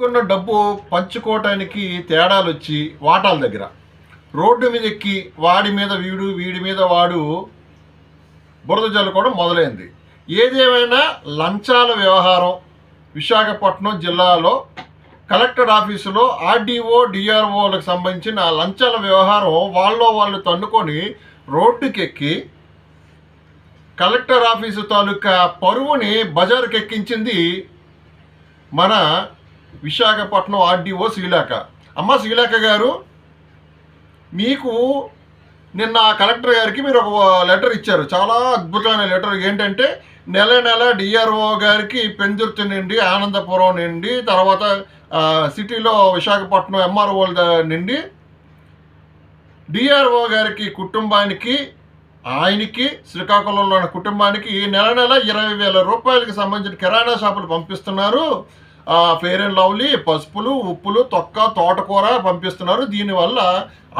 తీసుకున్న డబ్బు పంచుకోవటానికి తేడాలు వచ్చి వాటాల దగ్గర. రోడ్డు మీద ఎక్కి వాడి మీద వీడు వీడి మీద వాడు బురద జల్లుకోవడం మొదలైంది. ఏదేమైనా లంచాల వ్యవహారం విశాఖపట్నం జిల్లాలో కలెక్టర్ ఆఫీసులో ఆర్డీఓ డిఆర్ఓలకు సంబంధించిన లంచాల వ్యవహారం వాళ్ళలో వాళ్ళు తన్నుకొని రోడ్డుకెక్కి కలెక్టర్ ఆఫీసు తాలూకా పరువుని బజారుకెక్కించింది మన విశాఖపట్నం ఆర్డీఓ శ్రీలేఖ. అమ్మ శ్రీలేఖ గారు మీకు నిన్న కలెక్టర్ గారికి మీరు ఒక లెటర్ ఇచ్చారు. చాలా అద్భుతమైన లెటర్. ఏంటంటే నెల నెల డిఆర్ఓ గారికి పెందుర్తి నుండి ఆనందపురం నుండి తర్వాత సిటీలో విశాఖపట్నం ఎంఆర్ఓ నుండి డిఆర్ఓ గారికి కుటుంబానికి ఆయనకి శ్రీకాకుళంలోని కుటుంబానికి నెల నెల ఇరవై వేల రూపాయలకి సంబంధించిన కిరాణా షాపులు పంపిస్తున్నారు. ఫేర్ ఫెయిర్ అండ్ లవ్లీ పసుపులు ఉప్పులు తొక్క తోటకూర పంపిస్తున్నారు. దీనివల్ల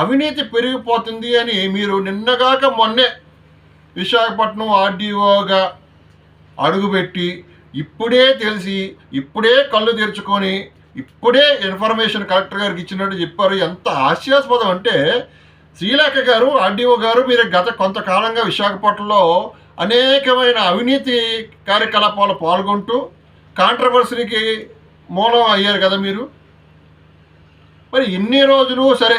అవినీతి పెరిగిపోతుంది అని మీరు నిన్నగాక మొన్నే విశాఖపట్నం ఆర్డీఓగా అడుగుపెట్టి ఇప్పుడే తెలిసి ఇప్పుడే కళ్ళు తెరుచుకొని ఇప్పుడే ఇన్ఫర్మేషన్ కలెక్టర్ గారికి ఇచ్చినట్టు చెప్పారు. ఎంత హాస్యాస్పదం అంటే శ్రీలేఖ గారు ఆర్డీఓ గారు మీరు గత కొంతకాలంగా విశాఖపట్నంలో అనేకమైన అవినీతి కార్యకలాపాలు పాల్గొంటూ కాంట్రవర్సరీకి మూలం అయ్యారు కదా మీరు? మరి ఇన్ని రోజులు సరే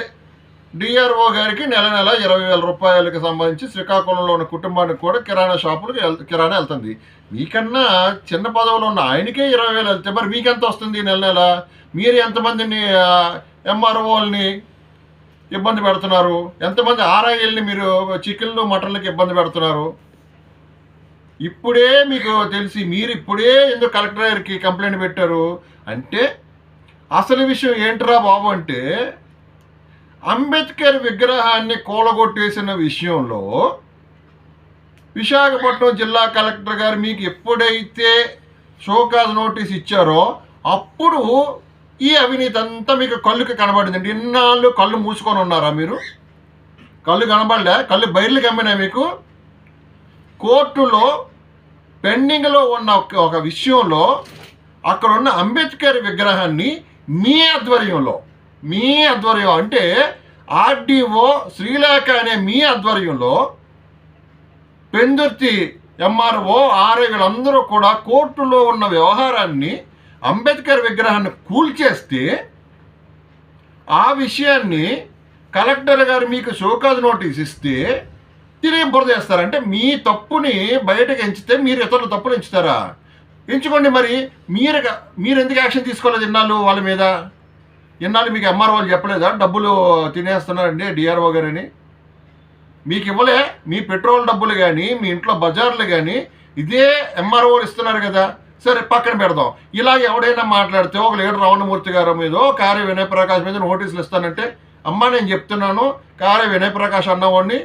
డిఆర్ఓ గారికి నెల నెల ఇరవై వేల రూపాయలకు సంబంధించి శ్రీకాకుళంలో ఉన్న కుటుంబానికి కూడా కిరాణా షాపులకు కిరాణా వెళ్తుంది. మీకన్నా చిన్న పదవిలో ఉన్న ఆయనకే ఇరవై వేలు వెళ్తే మరి మీకెంత వస్తుంది నెల నెల? మీరు ఎంతమందిని ఎంఆర్ఓల్ని ఇబ్బంది పెడుతున్నారు? ఎంతమంది ఆర్ఐఎల్ని మీరు చికెన్లు మటన్లకు ఇబ్బంది పెడుతున్నారు? ఇప్పుడే మీకు తెలిసి మీరు ఇప్పుడే ఎందుకు కలెక్టర్ గారికి కంప్లైంట్ పెట్టారు? అంటే అసలు విషయం ఏంట్రా బాబు అంటే అంబేద్కర్ విగ్రహాన్ని కూలగొట్టేసిన విషయంలో విశాఖపట్నం జిల్లా కలెక్టర్ గారు మీకు ఎప్పుడైతే షోకాజ్ నోటీస్ ఇచ్చారో అప్పుడు ఈ అవినీతి అంతా మీకు కళ్ళుకి కనబడిందండి. ఇన్నాళ్ళు కళ్ళు మూసుకొని ఉన్నారా మీరు? కళ్ళు కనబడలే. కళ్ళు బయర్లు కమ్మినా మీకు. కోర్టులో పెండింగ్లో ఉన్న ఒక- ఒక విషయంలో అక్కడ ఉన్న అంబేద్కర్ విగ్రహాన్ని మీ ఆధ్వర్యంలో మీ ఆధ్వర్యం అంటే ఆర్డీఓ శ్రీలేఖ అనే మీ ఆధ్వర్యంలో పెందుర్తి ఎంఆర్ఓ ఆర్ఐ వీళ్ళందరూ కూడా కోర్టులో ఉన్న వ్యవహారాన్ని అంబేద్కర్ విగ్రహాన్ని కూల్చేస్తే ఆ విషయాన్ని కలెక్టర్ గారు మీకు షోకాజ్ నోటీస్ ఇస్తే తిరిగి బురద చేస్తారు అంటే మీ తప్పుని బయటకు ఎంచితే మీరు ఇతరుల తప్పులు ఎంచుతారా? ఎంచుకోండి మరి. మీరు మీరు ఎందుకు యాక్షన్ తీసుకోలేదు ఇన్నాళ్ళు వాళ్ళ మీద? ఇన్నాళ్ళు మీకు ఎంఆర్ఓ వాళ్ళు చెప్పలేదా? డబ్బులు తినేస్తున్నారండి డిఆర్ఓ గారని. మీకు ఇవ్వలే. మీ పెట్రోల్ డబ్బులు కానీ మీ ఇంట్లో బజార్లు కానీ ఇదే ఎంఆర్ఓలు ఇస్తున్నారు కదా. సరే పక్కన పెడదాం. ఇలా ఎవడైనా మాట్లాడితే ఒక లీడర్ రమణమూర్తి గారి మీద కార్య వినయ్ ప్రకాష్ మీద నోటీసులు ఇస్తానంటే అమ్మ నేను చెప్తున్నాను కార్య వినయ్ ప్రకాష్ అన్నవాడిని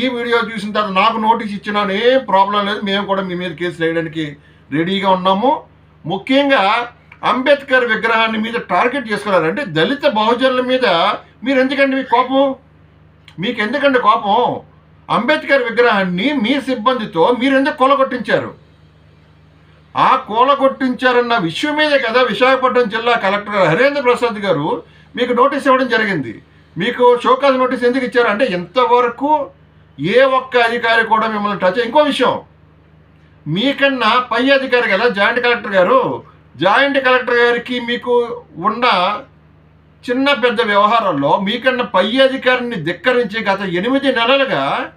ఈ వీడియో చూసిన తర్వాత నాకు నోటీస్ ఇచ్చినా ఏం ప్రాబ్లం లేదు. మేము కూడా మీ మీద కేసు వేయడానికి రెడీగా ఉన్నాము. ముఖ్యంగా అంబేద్కర్ విగ్రహాన్ని మీద టార్గెట్ చేసుకున్నారు అంటే దళిత బహుజనుల మీద మీరు ఎందుకండి మీ కోపం? మీకు ఎందుకండి కోపం? అంబేద్కర్ విగ్రహాన్ని మీ సిబ్బందితో మీరు ఎందుకు కూలగొట్టించారు? ఆ కూలగొట్టించారన్న విషయం మీదే కదా విశాఖపట్నం జిల్లా కలెక్టర్ హరేంద్ర ప్రసాద్ గారు మీకు నోటీస్ ఇవ్వడం జరిగింది. మీకు షోకాజ్ నోటీస్ ఎందుకు ఇచ్చారు? అంటే ఇంతవరకు ఏ ఒక్క అధికారి కూడా మిమ్మల్ని టచ్ ఇంకో విషయం. మీకన్నా పై అధికారి కదా జాయింట్ కలెక్టర్ గారు. జాయింట్ కలెక్టర్ గారికి మీకు ఉన్న చిన్న పెద్ద వ్యవహారాల్లో మీకన్నా పై అధికారిని ధిక్కరించి గత ఎనిమిది నెలలుగా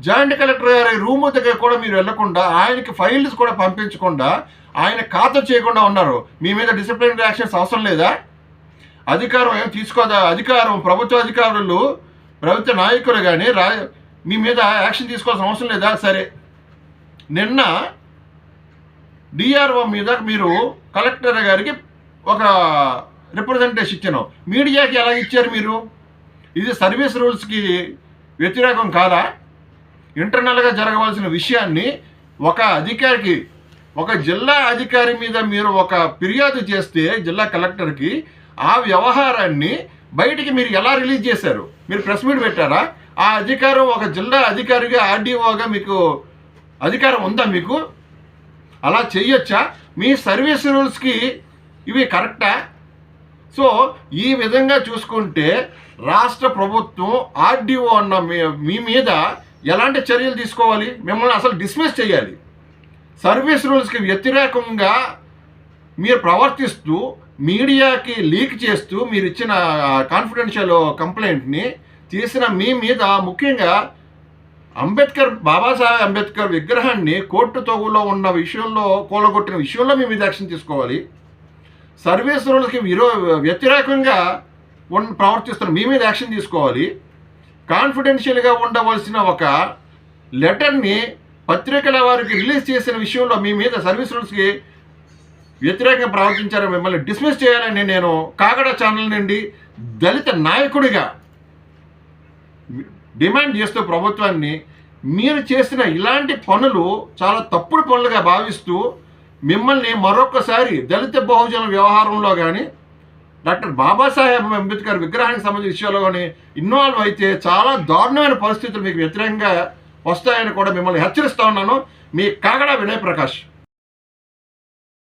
జాయింట్ కలెక్టర్ గారి రూము దగ్గర కూడా మీరు వెళ్ళకుండా ఆయనకి ఫైల్స్ కూడా పంపించకుండా ఆయన ఖాతా చేయకుండా ఉన్నారు. మీ మీద డిసిప్లినరీ యాక్షన్స్ అవసరం లేదా? అధికారం ఏం తీసుకోదా? అధికారం ప్రభుత్వ అధికారులు ప్రభుత్వ నాయకులు కానీ రా మీ మీద యాక్షన్ తీసుకోవాల్సిన అవసరం లేదా? సరే. నిన్న డిఆర్ఓ మీద మీరు కలెక్టర్ గారికి ఒక రిప్రజెంటేషన్ ఇచ్చాను. మీడియాకి ఎలా ఇచ్చారు మీరు? ఇది సర్వీస్ రూల్స్కి వ్యతిరేకం కాదా? ఇంటర్నల్గా జరగవలసిన విషయాన్ని ఒక అధికారికి ఒక జిల్లా అధికారి మీద మీరు ఒక ఫిర్యాదు చేస్తే జిల్లా కలెక్టర్కి ఆ వ్యవహారాన్ని బయటికి మీరు ఎలా రిలీజ్ చేశారు? మీరు ప్రెస్ మీట్ పెట్టారా? ఆ అధికారం ఒక జిల్లా అధికారిగా ఆర్డీఓగా మీకు అధికారం ఉందా మీకు? అలా చేయొచ్చా మీ సర్వీస్ రూల్స్కి ఇవి కరెక్టా? సో ఈ విధంగా చూసుకుంటే రాష్ట్ర ప్రభుత్వం ఆర్డీఓ అన్న మీ- మీ మీద ఎలాంటి చర్యలు తీసుకోవాలి? మిమ్మల్ని అసలు డిస్మిస్ చేయాలి సర్వీస్ రూల్స్కి వ్యతిరేకంగా మీరు ప్రవర్తిస్తూ మీడియాకి లీక్ చేస్తూ మీరు ఇచ్చిన కాన్ఫిడెన్షియల్ కంప్లైంట్ని తీసిన మీ మీద ముఖ్యంగా అంబేద్కర్ బాబాసాహెబ్ అంబేద్కర్ విగ్రహాన్ని కోర్టు తొగులో ఉన్న విషయంలో కూలగొట్టిన విషయంలో మీ మీద యాక్షన్ తీసుకోవాలి. సర్వీస్ రూల్స్కి విరో వ్యతిరేకంగా ఉన్న ప్రవర్తిస్తున్న మీ మీద యాక్షన్ తీసుకోవాలి. కాన్ఫిడెన్షియల్గా ఉండవలసిన ఒక లెటర్ని పత్రికల వారికి రిలీజ్ చేసిన విషయంలో మీ మీద సర్వీస్ రూల్స్కి వ్యతిరేకంగా ప్రవర్తించారని మిమ్మల్ని డిస్మిస్ చేయాలని నేను కాగడ ఛానల్ నుండి దళిత నాయకుడిగా డిమాండ్ చేస్తూ ప్రభుత్వాన్ని మీరు చేసిన ఇలాంటి పనులు చాలా తప్పుడు పనులుగా భావిస్తూ మిమ్మల్ని మరొకసారి దళిత బహుజన వ్యవహారంలో కానీ డాక్టర్ బాబాసాహెబ్ అంబేద్కర్ విగ్రహానికి సంబంధించిన విషయాల్లో కానీ ఇన్వాల్వ్ అయితే చాలా దారుణమైన పరిస్థితులు మీకు వ్యతిరేకంగా వస్తాయని కూడా మిమ్మల్ని హెచ్చరిస్తా ఉన్నాను. మీ కాగడ వినయ్ ప్రకాష్.